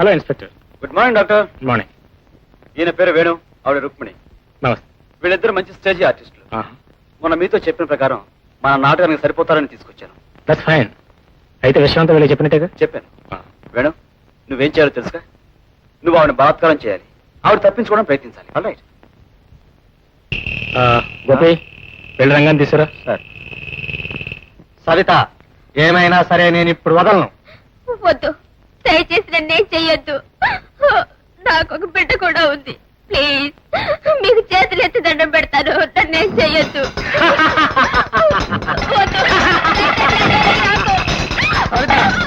Hello inspector. Good morning doctor. Good morning. ఈయన పేరు వేణు ఆవిడ రుక్మిణి. నమస్తే. వీళ్ళిద్దరు మంచి స్టేజీ ఆర్టిస్టులు. ఆహా. మొన్న మీతో చెప్పిన ప్రకారం మన నాటకానికి సరిపోతారని తీసుకొచ్చాను. దట్స్ ఫైన్ అయితే విషయం అంతా వీళ్ళకి చెప్పినట్టేగా? చెప్పాను. వేణు నువ్వేం చేయాలో తెలుసుగా నువ్వు ఆవిడ బలాత్కారం చేయాలి. ఆవిడ తప్పించుకోవడం ప్రయత్నించాలి. రైట్ ఆ, గోపి వెళ్ళి రంగాన్ని తీసుకురా. సార్. సరిత ఏమైనా సరే నేను ఇప్పుడు వదలను. వద్దు. దయచేసి నన్నేం చెయ్యొద్దు. నాకు ఒక బిడ్డ కూడా ఉంది. ప్లీజ్ మీకు చేతులు ఎత్తి దండం పెడతాను. నన్నేం చెయ్యొద్దు. వద్దు.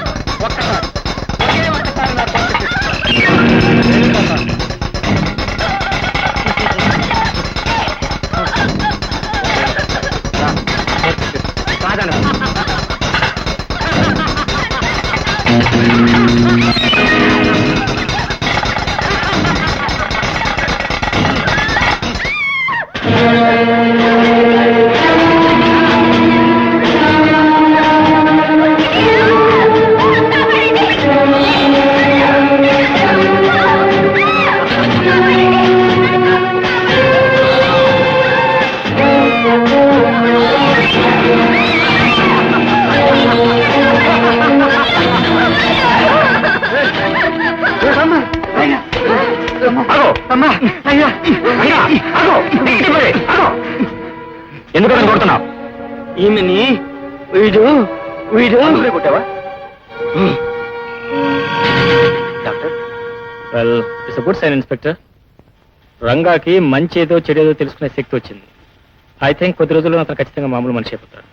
ఎందుకు కొడుతున్నావు? ఈమెని వీడు వీడు కొట్టావా? Doctor well it's good sign inspector రంగాకి మంచి ఏదో చెడేదో తెలుసుకునే శక్తి వచ్చింది. ఐ థింక్ కొద్ది రోజుల్లో అతను ఖచ్చితంగా మామూలు మనిషి అయిపోతాడు.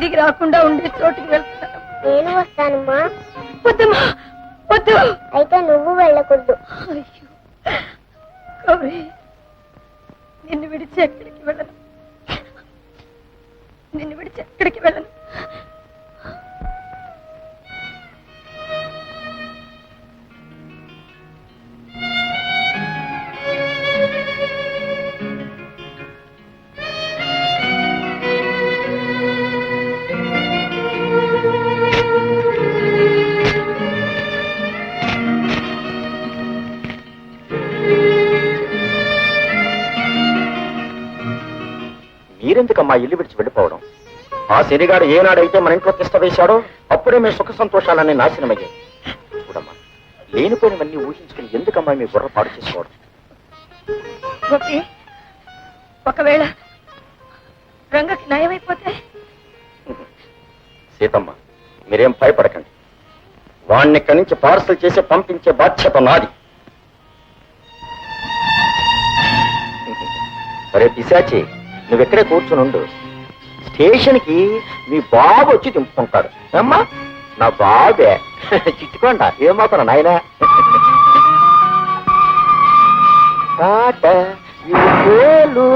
తిరిగి రాకుండా ఉండే చోటుకి వెళ్తాను నేను వస్తానమ్మా. వద్దమ్మా వద్దు. అయితే నువ్వు వెళ్ళకూడదు. అయ్యో గౌరీ నిన్ను విడిచి ఎక్కడికి వెళ్ళను. నిన్ను విడిచి ఎక్కడికి వెళ్ళను. మీరెందుకమ్మా ఇల్లు విడిచి వెళ్ళిపోవడం? ఆ శనిగాడు ఏనాడైతే మన ఇంట్లో తిష్ట వేశాడో అప్పుడే మీ సుఖ సంతోషాలన్నీ నాశనమయ్యాయి. చూడమ్మా లేనిపోయినవన్నీ ఊహించుకుని ఎందుకమ్మా మీ బుర్ర పాడు చేసుకోవడం? గోపి ఒకవేళ రంగకి నయమైపోతే సీతమ్మ మీరేం భయపడకండి. వాణ్ణి ఇక్కడి నుంచి పార్సల్ చేసి పంపించే బాధ్యత నాది. సరే పిశాచి. నువ్వెక్కడే కూర్చుని ఉండు. స్టేషన్కి మీ బాబు వచ్చి దింపుకుంటాడు. అమ్మా నా బాబే. చిట్టుకోండా ఏమాత్రం నాయనా? తాట ఇరుగోలు.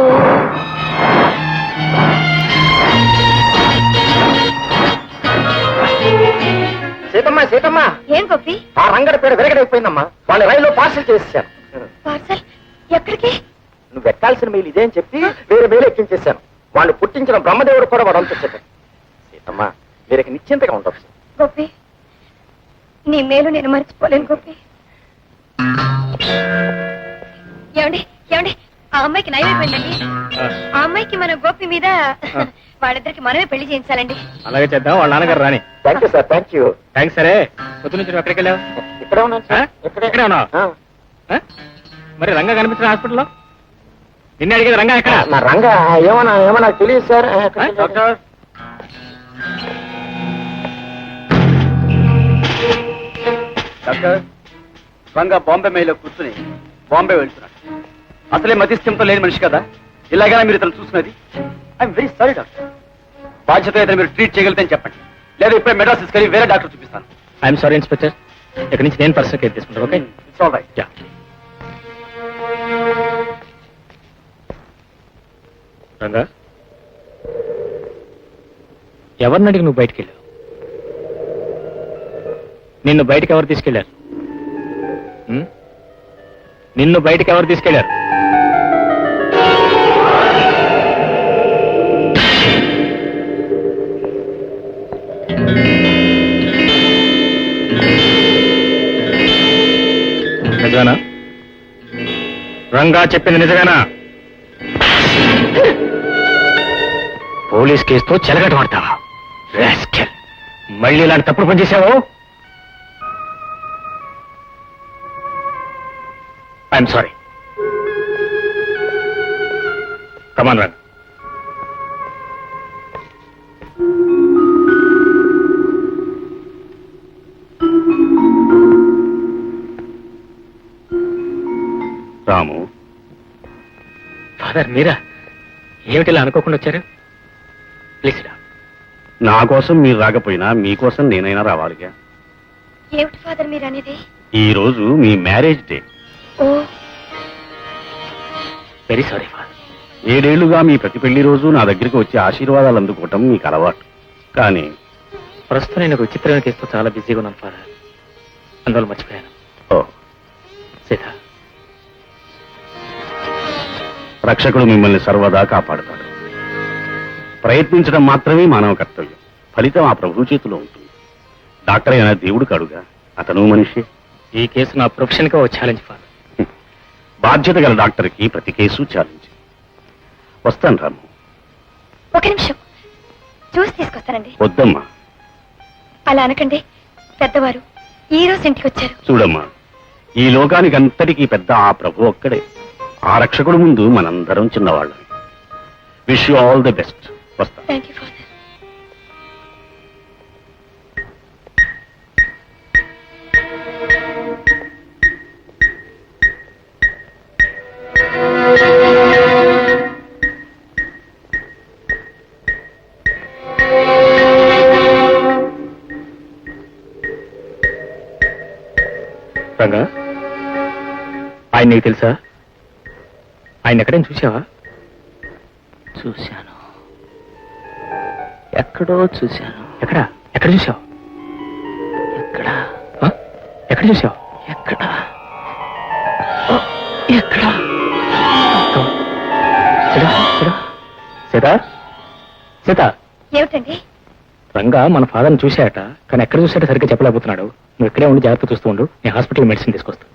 సీతమ్మ సీతమ్మ. ఏం గోపి? ఆ రంగడి పేరు విరగడైపోయిందమ్మా. వాళ్ళ రైల్లో పార్సల్ చేసేసాను. పార్సల్? ఎక్కడికి? నువ్వు ఎక్కాల్సిన మీరు ఇదే అని చెప్పి వేరే వేరే ఎక్కించేశాను. వాళ్ళు పుట్టించిన బ్రహ్మదేవుడు కూడా వాడు అంతా చెప్పాడు. సీతమ్మ వీరికి నిశ్చింతగా ఉండొచ్చు. గోపి నీ మేలు నేను మర్చిపోలేను గోపి. ఏమండి ఏమండి ఆ అమ్మాయికి నయం అయిపోయిందండి ఆ. అమ్మాయికి మన గోపి మీద వాళ్ళిద్దరికి మనమే పెళ్ళి చేయించాలండి. అలాగే చేద్దాం వాళ్ళ నాన్నగారు రాని. Thank you sir thank you thanks సరే. పొద్దు నుంచి ఎక్కడికి వెళ్ళావు? ఇక్కడే ఉన్నాను? సార్ ఇక్కడే. ఉన్నావా? మరి రంగా కనిపించిన హాస్పిటల్లో? నిన్నే అడిగేది రంగా ఎక్కడ? మా రంగ ఏమన్నా ఏమన్నా తెలియదు sir. Doctor? Doctor Ranga Bombay మెయిల్లో కూర్చుని బాంబే వెళ్తున్నాడు. అసలే మతిస్థింతో లేని మనిషి కదా. ఇలాగైనా మీరు ఇతను చూసినది ఐఎమ్ వెరీ సారీ డాక్టర్. బాధ్యత ఇతను మీరు ట్రీట్ చేయగలిగితే చెప్పండి. లేదా ఇప్పుడే మెడ్రాస్ తీసుకెళ్ళి వేరే డాక్టర్ చూపిస్తాను. ఐఎమ్ సారీ ఇన్స్పెక్టర్ ఇక్కడి నుంచి నేను పర్సనల్ కేర్ తీసుకుంటాను okay it's all right yeah Ranga? ఎవరిని అడిగి నువ్వు బయటికి వెళ్ళావు? నిన్ను బయటికి ఎవరు తీసుకెళ్ళారు? నిన్ను బయటికి ఎవరు తీసుకెళ్ళారు నిజమేనా? రంగా చెప్పింది నిజమేనా? పోలీస్ కేసుతో చెలగట పడతావా మళ్ళీ ఇలాంటి తప్పుడు పని చేశావు? I'm sorry come on run Ramu. Father మీరా? ఏమిటిలా అనుకోకుండా వచ్చారు? ప్లీజ్ రా నా కోసం మీరు రాకపోయినా మీకోసం నేనైనా రావాలిగా. ఏమిటి ఫాదర్ మీరు అనేది ఈ రోజు మీ marriage day. Oh. Very sorry father ఏడేళ్ళుగా మీ ప్రతి పెళ్ళి రోజు నా దగ్గరికి వచ్చి ఆశీర్వాదాలు అందుకోవటం మీకు అలవాటు. కానీ ప్రస్తుతం నేను ఒక విచిత్రమైన కేసుతో చాలా బిజీగా ఉన్నాను ఫాదర్ అందువల్ల మర్చిపోయాను. ఓ. సీత రక్షకుడు మిమ్మల్ని సర్వదా కాపాడుతాడు. ప్రయత్నించడం మాత్రమే మానవ కర్తవ్యం. ఫలితం ఆ ప్రభు చేతిలో ఉంటుంది. డాక్టర్ అయినా దేవుడు కాడుగా. అతను మనిషి. ఈ కేసు నా ప్రొఫెషన్గా ఛాలెంజ్ ఫాదర్ బాధ్యత గల డాక్టర్కి ప్రతి కేసు ఛాలెంజ్ వస్తాను రాము. ఒక నిమిషం. చూసి తీసుకొస్తానండి. వద్దమ్మా. అలా అనకండి పెద్దవారు. ఈ రోజు ఇంటికి వచ్చారు. చూడమ్మా ఈ లోకానికి అంతటికీ పెద్ద ఆ ప్రభు ఒక్కడే. ఆ రక్షకుడు ముందు మనందరం చిన్నవాళ్ళం. Wish you all the best వస్తా. థ్యాంక్ యూ ఫాదర్ రంగా ఆయన నీకు తెలుసా? ఆయన ఎక్కడైనా చూసావా చూశాను. ఎక్కడో చూశాను. ఎక్కడ? ఎక్కడ చూసావు ఎక్కడ? ఎక్కడ చూసావు ఎక్కడ? ఎక్కడ? సీత? ఏమిటండి? రంగా మన ఫాదర్ని చూశాట కానీ ఎక్కడ చూసాడో సరిగ్గా చెప్పలేకపోతున్నాడు. నువ్వు ఇక్కడే ఉండి జాగ్రత్త చూస్తూ ఉండు. నేను హాస్పిటల్ మెడిసిన్ తీసుకొస్తా.